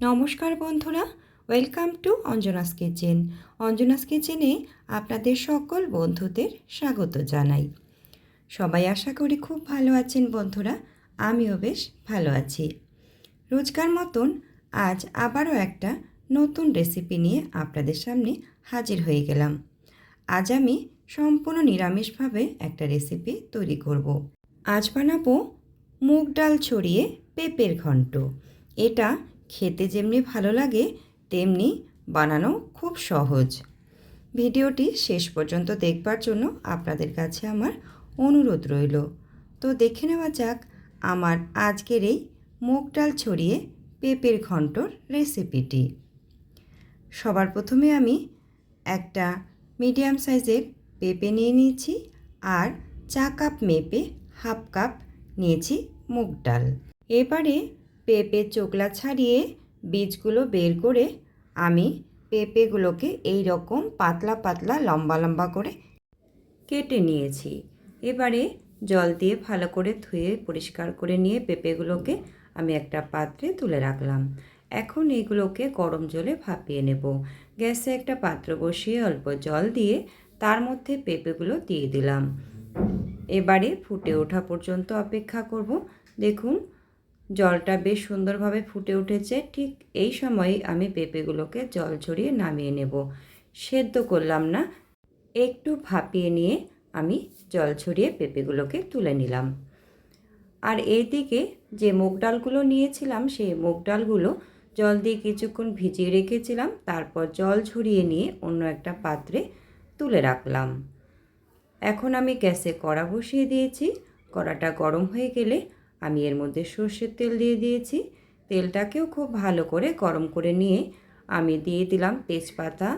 নমস্কার বন্ধুরা, welcome to Anjana's kitchen. Anjana's কিচেনে আপনাদের সকল বন্ধুদের স্বাগত জানাই। সবাই আশা করি খুব ভালো আছেন বন্ধুরা, আমিও বেশ ভালো আছি। রোজকার মতন আজ আবারও একটা নতুন রেসিপি নিয়ে আপনাদের সামনে হাজির হয়ে গেলাম। আজ আমি সম্পূর্ণ নিরামিষভাবে একটা রেসিপি তৈরি করব। আজ বানাবো মুগ ডাল ছড়িয়ে পেঁপের ঘন্ট। এটা খেতে যেমনি ভালো লাগে, তেমনি বানানো খুব সহজ। ভিডিওটি শেষ পর্যন্ত দেখবার জন্য আপনাদের কাছে আমার অনুরোধ রইল। তো দেখে নেওয়া যাক আমার আজকের এই মুগ ডাল ছড়িয়ে পেঁপের ঘন্টর রেসিপিটি। সবার প্রথমে আমি একটা মিডিয়াম সাইজের পেঁপে নিয়ে নিয়েছি আর চা কাপ মেপে হাফ কাপ নিয়েছি মুগ ডাল। এবারে পেঁপে চোকলা ছাড়িয়ে বীজগুলো বের করে আমি পেঁপেগুলোকে এই রকম পাতলা পাতলা, লম্বা লম্বা করে কেটে নিয়েছি। এবারে জল দিয়ে ভালো করে ধুয়ে, পরিষ্কার করে নিয়ে পেঁপেগুলোকে আমি একটা পাত্রে তুলে রাখলাম। এখন এইগুলোকে গরম জলে ভাপিয়ে নেব। গ্যাসে একটা পাত্র বসিয়ে অল্প জল দিয়ে তার মধ্যে পেঁপেগুলো দিয়ে দিলাম। এবারে ফুটে ওঠা পর্যন্ত অপেক্ষা করব। দেখুন জলটা বেশ সুন্দরভাবে ফুটে উঠেছে। ঠিক এই সময়ে আমি পেঁপেগুলোকে জল ছড়িয়ে নামিয়ে নেব। সেদ্ধ করলাম না, একটু ভাপিয়ে নিয়ে আমি জল ছড়িয়ে পেঁপেগুলোকে তুলে নিলাম। আর এই দিকে যে মুগ ডালগুলো নিয়েছিলাম, সেই মুগ ডালগুলো জল দিয়ে কিছুক্ষণ ভিজিয়ে রেখেছিলাম। তারপর জল ছড়িয়ে নিয়ে অন্য একটা পাত্রে তুলে রাখলাম। এখন আমি গ্যাসে কড়া বসিয়ে দিয়েছি। কড়াটা গরম হয়ে গেলে আমি এর মধ্যে সর্ষের তেল দিয়ে দিয়েছি। তেলটাকেও খুব ভালো করে গরম করে নিয়ে আমি দিয়ে দিলাম তেজপাতা,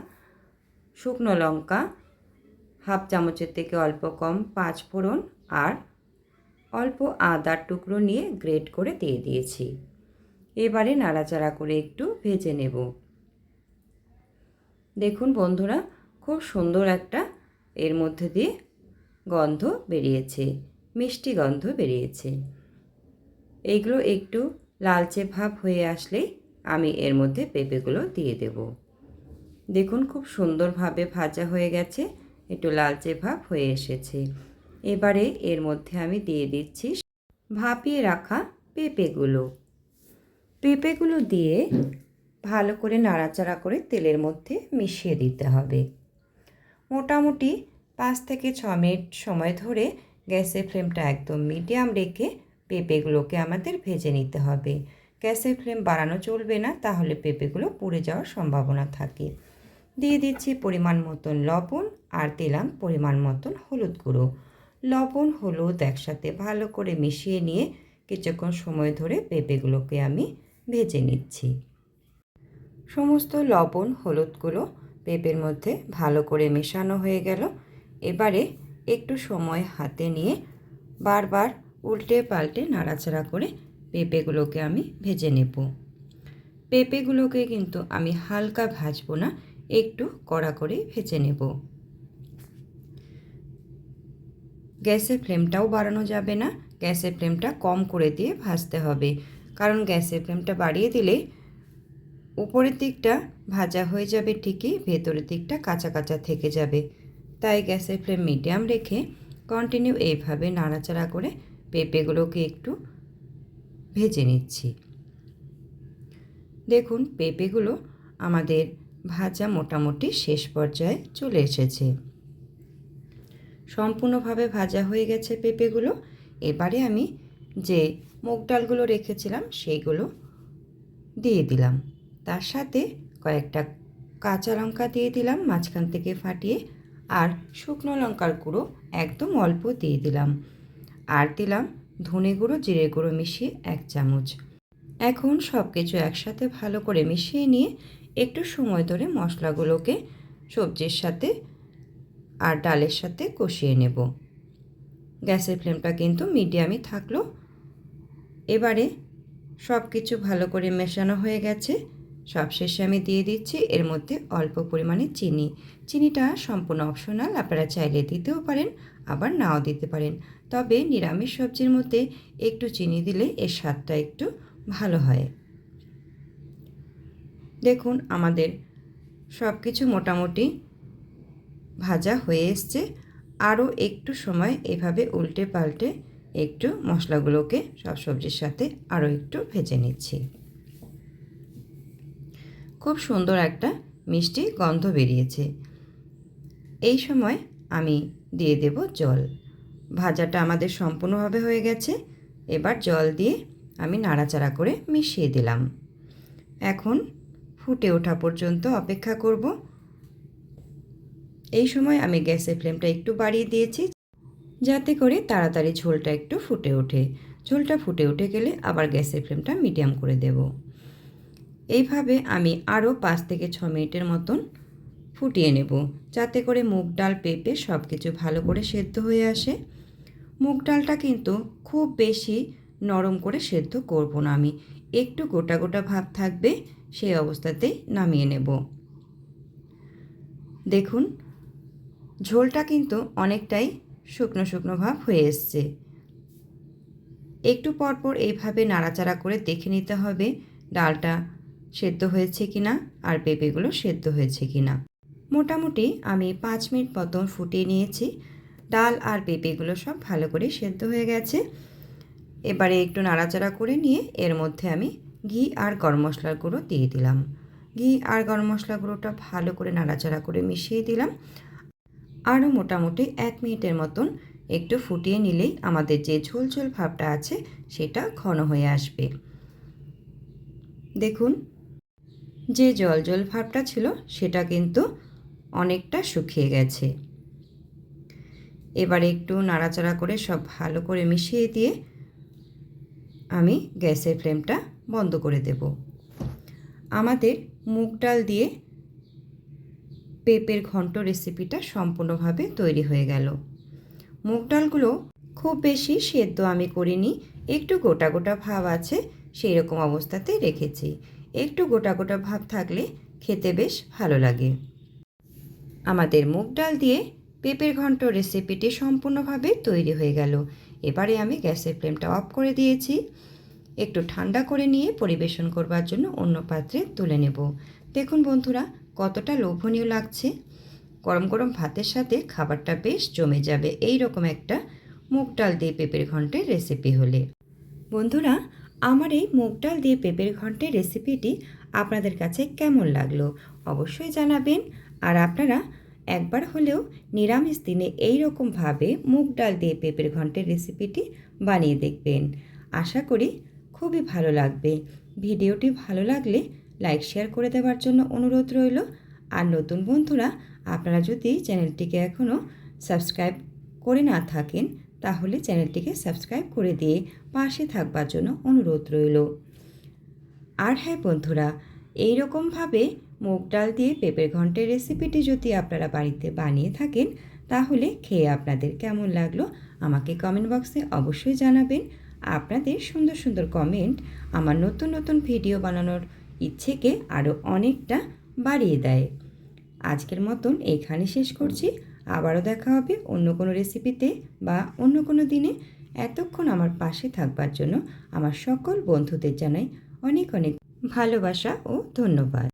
শুকনো লঙ্কা, হাফ চামচের থেকে অল্প কম পাঁচ ফোড়ন আর অল্প আদার টুকরো নিয়ে গ্রেট করে দিয়ে দিয়েছি। এবারে নাড়াচাড়া করে একটু ভেজে নেব। দেখুন বন্ধুরা, খুব সুন্দর একটা এর মধ্যে দিয়ে গন্ধ বেরিয়েছে, মিষ্টি গন্ধ বেরিয়েছে। এইগুলো একটু লালচে ভাব হয়ে আসলেই আমি এর মধ্যে পেঁপেগুলো দিয়ে দেব। দেখুন খুব সুন্দরভাবে ভাজা হয়ে গেছে, একটু লালচে ভাব হয়ে এসেছে। এবারে এর মধ্যে আমি দিয়ে দিচ্ছি ভাপিয়ে রাখা পেঁপেগুলো। পেঁপেগুলো দিয়ে ভালো করে নাড়াচাড়া করে তেলের মধ্যে মিশিয়ে দিতে হবে। মোটামুটি পাঁচ থেকে ছ মিনিট সময় ধরে গ্যাসের ফ্লেমটা একদম মিডিয়াম রেখে পেঁপেগুলোকে আমাদের ভেজে নিতে হবে। গ্যাসের ফ্লেম বাড়ানো চলবে না, তাহলে পেঁপেগুলো পুড়ে যাওয়ার সম্ভাবনা থাকে। দিয়ে দিচ্ছি পরিমাণ মতন লবণ আর দিলাম পরিমাণ মতন হলুদ গুঁড়ো। লবণ, হলুদ একসাথে ভালো করে মিশিয়ে নিয়ে কিছুক্ষণ সময় ধরে পেঁপেগুলোকে আমি ভেজে নিচ্ছি। সমস্ত লবণ হলুদগুলো পেঁপের মধ্যে ভালো করে মেশানো হয়ে গেল। এবারে একটু সময় হাতে নিয়ে বারবার উল্টে পাল্টে নাড়াচাড়া করে পেঁপেগুলোকে আমি ভেজে নেব। পেঁপেগুলোকে কিন্তু আমি হালকা ভাজবো না, একটু কড়া করে ভেজে নেব। গ্যাসের ফ্লেমটাও বাড়ানো যাবে না, গ্যাসের ফ্লেমটা কম করে দিয়ে ভাজতে হবে। কারণ গ্যাসের ফ্লেমটা বাড়িয়ে দিলে উপরের দিকটা ভাজা হয়ে যাবে ঠিকই, ভেতরের দিকটা কাঁচা কাঁচা থেকে যাবে। তাই গ্যাসের ফ্লেম মিডিয়াম রেখে কন্টিনিউ এইভাবে নাড়াচাড়া করে পেঁপেগুলোকে একটু ভেজে নিচ্ছি। দেখুন, পেঁপেগুলো আমাদের ভাজা মোটামুটি শেষ পর্যায়ে চলে এসেছে। সম্পূর্ণভাবে ভাজা হয়ে গেছে পেঁপেগুলো। এবারে আমি যে মুগ ডালগুলো রেখেছিলাম, সেইগুলো দিয়ে দিলাম। তার সাথে কয়েকটা কাঁচা লঙ্কা দিয়ে দিলাম, মাঝখান থেকে ফাটিয়ে আর শুকনো লঙ্কার গুঁড়ো একদম অল্প দিয়ে দিলাম। আর দিলাম ধনে গুঁড়ো, জিরে গুঁড়ো মিশিয়ে এক চামচ। এখন সব কিছু একসাথে ভালো করে মিশিয়ে নিয়ে একটু সময় ধরে মশলাগুলোকে সবজির সাথে আর ডালের সাথে কষিয়ে নেব। গ্যাসের ফ্লেমটা কিন্তু মিডিয়ামই থাকল। এবারে সব কিছু ভালো করে মেশানো হয়ে গেছে। সবশেষে আমি দিয়ে দিচ্ছি এর মধ্যে অল্প পরিমাণে চিনি। চিনিটা সম্পূর্ণ অপশনাল, আপনারা চাইলে দিতেও পারেন, আবার নাও দিতে পারেন। তবে নিরামিষ সবজির মধ্যে একটু চিনি দিলে এর স্বাদটা একটু ভালো হয়। দেখুন, আমাদের সব কিছু মোটামুটি ভাজা হয়ে এসছে। আরও একটু সময় এভাবে উল্টে পাল্টে একটু মশলাগুলোকে সব সবজির সাথে আরও একটু ভেজে নিচ্ছি। খুব সুন্দর একটা মিষ্টি গন্ধ বেরিয়েছে। এই সময় আমি দিয়ে দেব জল। ভাজাটা আমাদের সম্পূর্ণভাবে হয়ে গেছে। এবার জল দিয়ে আমি নাড়াচাড়া করে মিশিয়ে দিলাম। এখন ফুটে ওঠা পর্যন্ত অপেক্ষা করব। এই সময় আমি গ্যাসের ফ্লেমটা একটু বাড়িয়ে দিয়েছি, যাতে করে তাড়াতাড়ি ঝোলটা একটু ফুটে ওঠে। ঝোলটা ফুটে উঠে গেলে আবার গ্যাসের ফ্লেমটা মিডিয়াম করে দেব। এইভাবে আমি আরও পাঁচ থেকে ছ মিনিটের মতন ফুটিয়ে নেব। যাতে করে মুগ ডাল পেঁপে সব কিছু ভালো করে সেদ্ধ হয়ে আসে। মুগ ডালটা কিন্তু খুব বেশি নরম করে সেদ্ধ করব না আমি। একটু গোটা গোটা ভাব থাকবে, সেই অবস্থাতেই নামিয়ে নেব। দেখুন, ঝোলটা কিন্তু অনেকটাই শুকনো শুকনো ভাব হয়ে এসছে। একটু পরপর এইভাবে নাড়াচাড়া করে দেখে নিতে হবে, ডালটা সেদ্ধ হয়েছে কি না আর পেঁপেগুলো সেদ্ধ হয়েছে কি না মোটামুটি আমি পাঁচ মিনিট মতন ফুটিয়ে নিয়েছি। ডাল আর পেঁপেগুলো সব ভালো করে সেদ্ধ হয়ে গেছে। এবারে একটু নাড়াচাড়া করে নিয়ে এর মধ্যে আমি ঘি আর গরম মশলার গুঁড়ো দিয়ে দিলাম। ঘি আর গরম মশলা গুঁড়োটা ভালো করে নাড়াচাড়া করে মিশিয়ে দিলাম। আরও মোটামুটি এক মিনিটের মতন একটু ফুটিয়ে নিলেই আমাদের যে ঝোল ঝোল ভাবটা আছে সেটা ঘন হয়ে আসবে। দেখুন, যে জল জল ভাবটা ছিল সেটা কিন্তু অনেকটা শুকিয়ে গেছে। এবার একটু নাড়াচাড়া করে সব ভালো করে মিশিয়ে দিয়ে আমি গ্যাসের ফ্লেমটা বন্ধ করে দেব। আমাদের মুগ ডাল দিয়ে পেঁপের ঘন্ট রেসিপিটা সম্পূর্ণভাবে তৈরি হয়ে গেল। মুগ ডালগুলো খুব বেশি সেদ্ধ আমি করিনি, একটু গোটা গোটা ভাব আছে সেই রকম অবস্থাতে রেখেছি। একটু গোটা গোটা ভাব থাকলে খেতে বেশ ভালো লাগে। আমাদের মুগ ডাল দিয়ে পেঁপের ঘন্ট রেসিপিটি সম্পূর্ণভাবে তৈরি হয়ে গেল। এবারে আমি গ্যাসের ফ্লেমটা অফ করে দিয়েছি। একটু ঠান্ডা করে নিয়ে পরিবেশন করবার জন্য অন্য পাত্রে তুলে নেব। দেখুন বন্ধুরা, কতটা লোভনীয় লাগছে। গরম গরম ভাতের সাথে খাবারটা বেশ জমে যাবে। এই রকম একটা মুগ ডাল দিয়ে পেঁপের ঘন্টের রেসিপি হলে। বন্ধুরা, আমার এই মুগ ডাল দিয়ে পেঁপের ঘন্টের রেসিপিটি আপনাদের কাছে কেমন লাগল? অবশ্যই জানাবেন। আর আপনারা একবার হলেও নিরামিষ দিনে এই রকমভাবে মুগ ডাল দিয়ে পেঁপের ঘন্টের রেসিপিটি বানিয়ে দেখবেন। আশা করি খুবই ভালো লাগবে। ভিডিওটি ভালো লাগলে লাইক, শেয়ার করে দেওয়ার জন্য অনুরোধ রইল। আর নতুন বন্ধুরা, আপনারা যদি চ্যানেলটিকে এখনও সাবস্ক্রাইব করে না থাকেন, তাহলে চ্যানেলটিকে সাবস্ক্রাইব করে দিয়ে পাশে থাকবার জন্য অনুরোধ রইল। আর হ্যাঁ বন্ধুরা এই রকমভাবে মুগ ডাল দিয়ে পেঁপের ঘন্টের রেসিপিটি যদি আপনারা বাড়িতে বানিয়ে থাকেন, তাহলে খেয়ে আপনাদের কেমন লাগল আমাকে কমেন্ট বক্সে অবশ্যই জানাবেন। আপনাদের সুন্দর সুন্দর কমেন্ট আমার নতুন নতুন ভিডিও বানানোর ইচ্ছেকে আরও অনেকটা বাড়িয়ে দেয়। আজকের মতন এইখানে শেষ করছি। আবারও দেখা হবে অন্য কোনো রেসিপিতে বা অন্য কোনো দিনে। এতক্ষণ আমার পাশে থাকবার জন্য আমার সকল বন্ধুদের জানাই অনেক অনেক ভালোবাসা ও ধন্যবাদ।